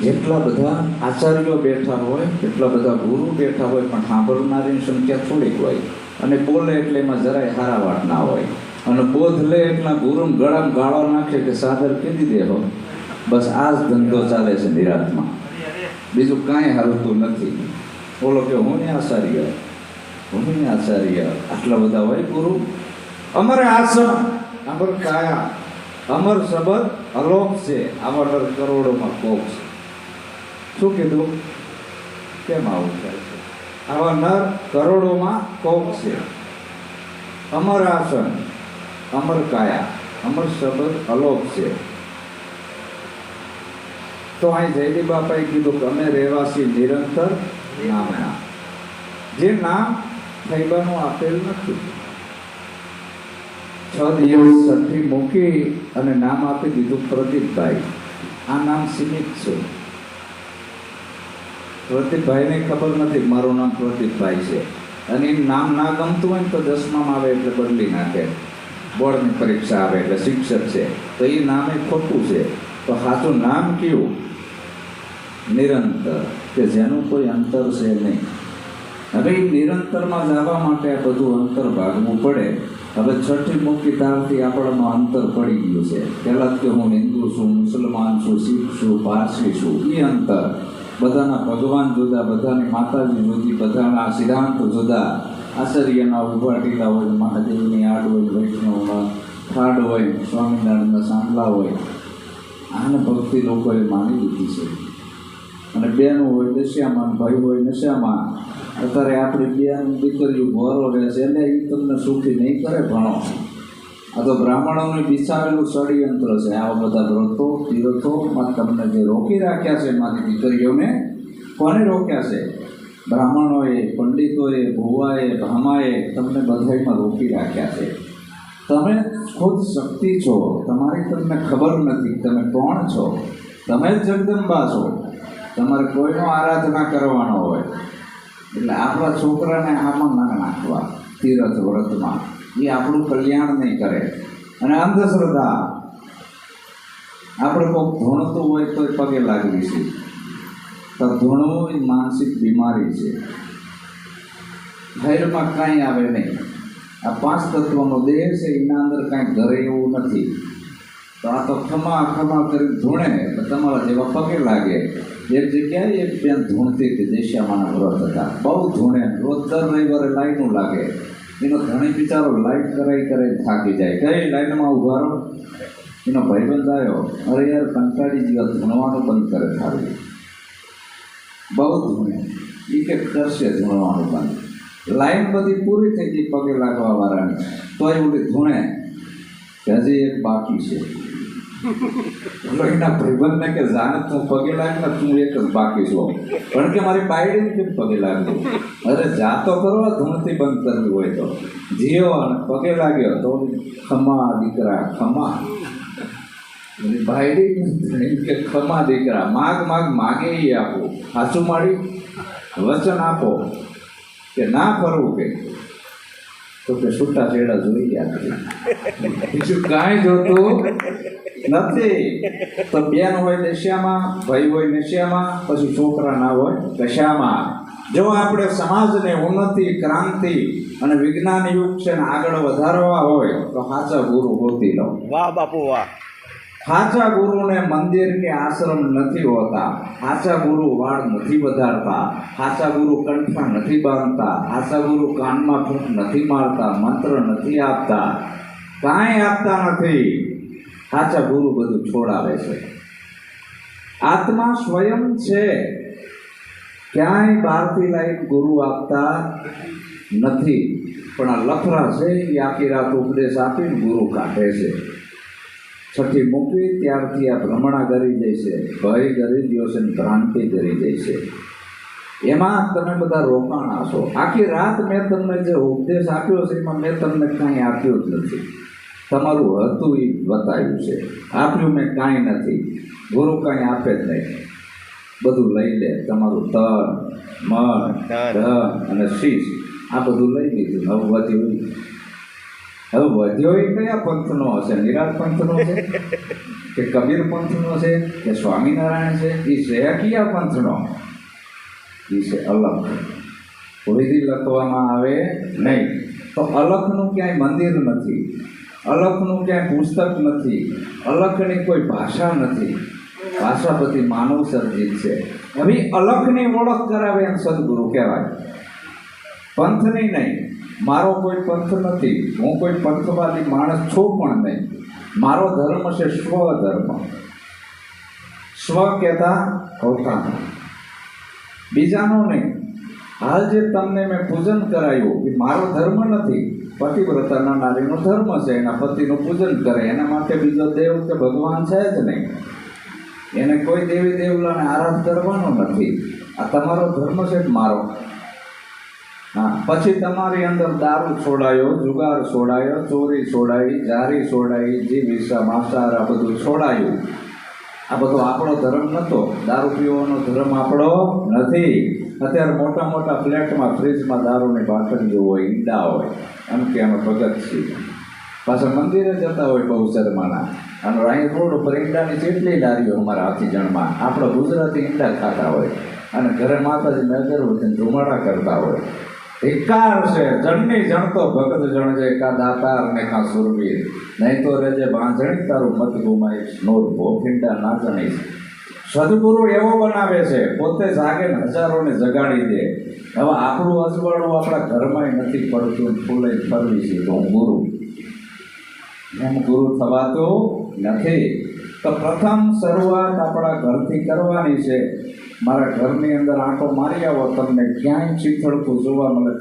જેટલા બધા આચાર્યો બેઠા હોય, એટલા બધા ગુરુ બેઠા હોય, પણ સાંભળનારીની સંખ્યા થોડીક હોય. અને બોલે એટલે એમાં જરાય હારાવાટ ના હોય. અને બોધ લે એટલા ગુરુને ગળામાં ગાળો નાખે કે સાદર કીધી દેહો બસ આ જ ધંધો ચાલે છે નિરાતમાં. બીજું કાંઈ હાલતું નથી. બોલો કે હું ને આચાર્ય. હું ને આચાર્ય. આટલા બધા હોય ગુરુ? અમારે આસન અમર કાયા. અમર શબ્દ અલોક છે. આવા કરોડોમાં કોક છે. શું કીધું? કેમ આવું થાય છે? આવા નર કરોડોમાં કોક છે. અમર આસન, અમર કાયા, અમર શબ્દ અલોક છે. તો અહીં જયદી બાપાએ કીધું કે અમે રહેવાસી નિરંતર નામના. જે નામ થઈબાનું આપેલ નથી. છ દિવસ સઠ્ઠી મૂકી અને નામ આપી દીધું પ્રદીપભાઈ. આ નામ સીમિત છે. પ્રદીપભાઈને ખબર નથી મારું નામ પ્રતિકભાઈ છે. અને એ નામ ના ગમતું હોય ને તો દસમામાં આવે એટલે બદલી નાખે. બોર્ડની પરીક્ષા આવે એટલે શિક્ષક છે. તો એ નામ ખોટું છે. તો સાચું નામ કયું? નિરંતર. કે જેનું કોઈ અંતર છે નહીં. હવે એ નિરંતરમાં જવા માટે આ બધું અંતર ભાગવું પડે. હવે છઠ્ઠી મુક્તિ તારથી આપણામાં અંતર પડી ગયું છે. પહેલાં કે હું હિન્દુ છું, મુસલમાન છું, શીખ છું, પારસી છું. એ અંતર. બધાના ભગવાન જુદા, બધાની માતાજી જુદી, બધાના સિદ્ધાંત જુદા. આચાર્યના ઊભા ટીલા હોય, મહાદેવની આડ હોય, વૈષ્ણવમાં ખાડ હોય, સ્વામિનારાયણના સાંભળા હોય. આને ભક્તિ લોકોએ માની લીધી છે. અને બેનો હોય દશિયામાં ભાઈ હોય, નશામાં. અત્યારે આપણી બેન દીકરીઓ ભરો રહે છે, એને એ તમને સુખી નહીં કરે ભણો. આ તો બ્રાહ્મણોને વિચારેલું ષડયંત્ર છે. આવા બધા વ્રતો તીર્થોમાં તમને જે રોકી રાખ્યા છે મારી દીકરીઓને, કોને રોક્યા છે? બ્રાહ્મણોએ, પંડિતોએ, ભુવાએ, ભામાએ તમને બધામાં રોકી રાખ્યા છે. તમે ખુદ શક્તિ છો. તમારી તમને ખબર નથી. તમે કોણ છો? તમે જગદંબા છો. તમારે કોઈનો આરાધના કરવાનો હોય. એટલે આપણા છોકરાને આમાં ના નાખવા, તીરથ વ્રતમાં. એ આપણું કલ્યાણ નહીં કરે. અને અંધશ્રદ્ધા. આપણે કોઈ ધૂણતું હોય તો પગે લાગવી છે. તો ધૂણવું એ માનસિક બીમારી છે. ધૈર્યમાં કાંઈ આવે નહીં. આ પાંચ તત્વનો દેહ છે, એના અંદર કાંઈ ઘરે એવું નથી. તો આ તો ખમા ખમા કરી ધૂણે તમારા જેવા પગે લાગે. એક જગ્યાએ એક બેન ધૂણતી હતી, દેશિયામાના વ્રત હતા. બહુ ધૂણે, રોજ દર રવિવારે લાઈનું લાગે. એનો ઘણી બિચારો લાઈટ કરાઈ કરાઈ થાકી જાય. કઈ લાઈનમાં ઊભા રહો? એનો ભાઈબંધ આવ્યો. અરે યાર, કંટાળી જીવા ધૂણવાનું બંધ કરે થાળી બહુ ધૂણે. એ કે કરશે ધૂણવાનું બંધ. લાઈન બધી પૂરી થઈ ગઈ પગે લાગવા વાળાની. એ ઓલી ધૂણે હજી એક બાકી છે. એટલે એના ભાઈબંધને કે જાણે તું પગે લાગ ને તું એક જ બાકી છો. પણ કે મારી બાયડીને કેમ પગે લાગવું અરે જાતો કરો, ધૂણથી બંધ કરવી હોય તો. જીઓ અને પગે લાગ્યો તો ખમા દીકરા, ખમા. ભાઈડી કે ખમા દીકરા, માગ માગ માગે એ આપો. સાચું માડી? વચન આપો. કે ના ફરવું કે? તો કે છૂટા છેડા જોઈ ગયા બીજું કાંઈ જોતું નથી. તો બેન હોય દશિયામાં ભાઈ હોય નશિયામાં પછી છોકરા ના હોય કશામાં જો આપણે સમાજને ઉન્નતિ, ક્રાંતિ અને વિજ્ઞાન યુગ છે ને આગળ વધારવા હોય તો સાચા ગુરુ હોતી લો વાહ બાપુ વાહ. સાચા ગુરુને મંદિર કે આશ્રમ નથી હોતા. સાચા ગુરુ વાળ નથી વધારતા. સાચા ગુરુ કંઠમાં નથી બાંધતા. સાચા ગુરુ કાનમાં ફૂંક નથી મારતા, મંત્ર નથી આપતા. કાંઈ આપતા નથી. સાચા ગુરુ બધું છોડાવે છે. આત્મા સ્વયં છે. ક્યાંય બહારથી લાઈન ગુરુ આપતા નથી. પણ આ લફરા છે, એ આખી રાત ઉપદેશ આપીને ગુરુ કાઢે છે. છઠ્ઠી મૂકવી ત્યારથી આ ભ્રમણા કરી જાય છે ભય કરી દો છે ભ્રાંતિ કરી જાય છે. એમાં તમે બધા રોકાણા છો. આખી રાત મેં તમને જે ઉપદેશ આપ્યો છે એમાં મેં તમને કાંઈ આપ્યું જ નથી. તમારું હતું એ બતાવ્યું છે. આપ્યું મેં કાંઈ નથી. ગુરુ કાંઈ આપે જ નહીં. બધું લઈ લે. તમારું તન મન ધન અને શીશ આ બધું લઈ લીધું. હવે વધ્યું હવે વધ્યો એ કયા પંથનો હશે? નિરાજ પંથનો છે? કે કબીર પંથનો છે? કે સ્વામિનારાયણ છે? એ છે કયા પંથનો? એ છે અલખ. કોઈથી લખવામાં આવે નહીં. તો અલખનું ક્યાંય મંદિર નથી. અલખનું ક્યાંય પુસ્તક નથી. અલખની કોઈ ભાષા નથી. ભાષા બધી માનવ સર્જિત છે. હવે અલખની ઓળખ કરાવે એમ સદગુરુ કહેવાય. પંથની નહીં. મારો કોઈ પંથ નથી. હું કોઈ પંથવાદી માણસ છું પણ નહીં. મારો ધર્મ છે સ્વધર્મ. સ્વ કહેતા પોતાનો બીજાનો નહીં. હાલ જે તમને મેં પૂજન કરાયું એ મારો ધર્મ નથી. પતિવ્રતાના નારીનો ધર્મ છે, એના પતિનું પૂજન કરે. એના માટે બીજો દેવ કે ભગવાન છે જ નહીં. એને કોઈ દેવી દેવલાને આરાધ કરવાનો નથી. આ તમારો ધર્મ છે મારો. હા. પછી તમારી અંદર દારૂ છોડાયો, જુગાર છોડાયો, ચોરી છોડાઈ, જારી છોડાઈ જીવ વિષા માંસાહાર, આ બધું છોડાયું. આ બધો આપણો ધર્મ નહોતો દારૂ પીવાનો ધર્મ આપણો નથી. અત્યારે મોટા મોટા ફ્લેટમાં, ફ્રીજમાં દારૂની બાટલીઓ હોય, ઈંડા હોય, એમ કે અમે ભગત છીએ. પાછા મંદિરે જતા હોય બહુ શર્માના. અને અહીં રોડ ઉપર ઈંડાની જેટલી લારીઓ અમારા હાથીજણમાં, આપણે ગુજરાતી ઈંડા ખાતા હોય. અને ઘરે માતાજીને અગરબત્તી ધુમાડા કરતા હોય. ધિક્કાર છે, જણની જણતો ભગત જણ છે કા દાતાર ને કા સુરવીર. નહીં તો રેજે બાંધણી તારું મત ગુમાઈશ નોર ભોફિંડા ના જણીશ સદગુરુ એવો બનાવે છે, પોતે જાગે ને હજારોને જગાડી દે. હવે આપણું અજવાળું આપણા ઘરમાં નથી પડતું, ફૂલે ફરવી છે તો ગુરુ. એમ ગુરુ થવાતું નથી. તો પ્રથમ શરૂઆત આપણા ઘરથી કરવાની છે. મારા ઘરની અંદર આંટો મારી આવો તમને ક્યાંય ચીથડતું જોવા મળે.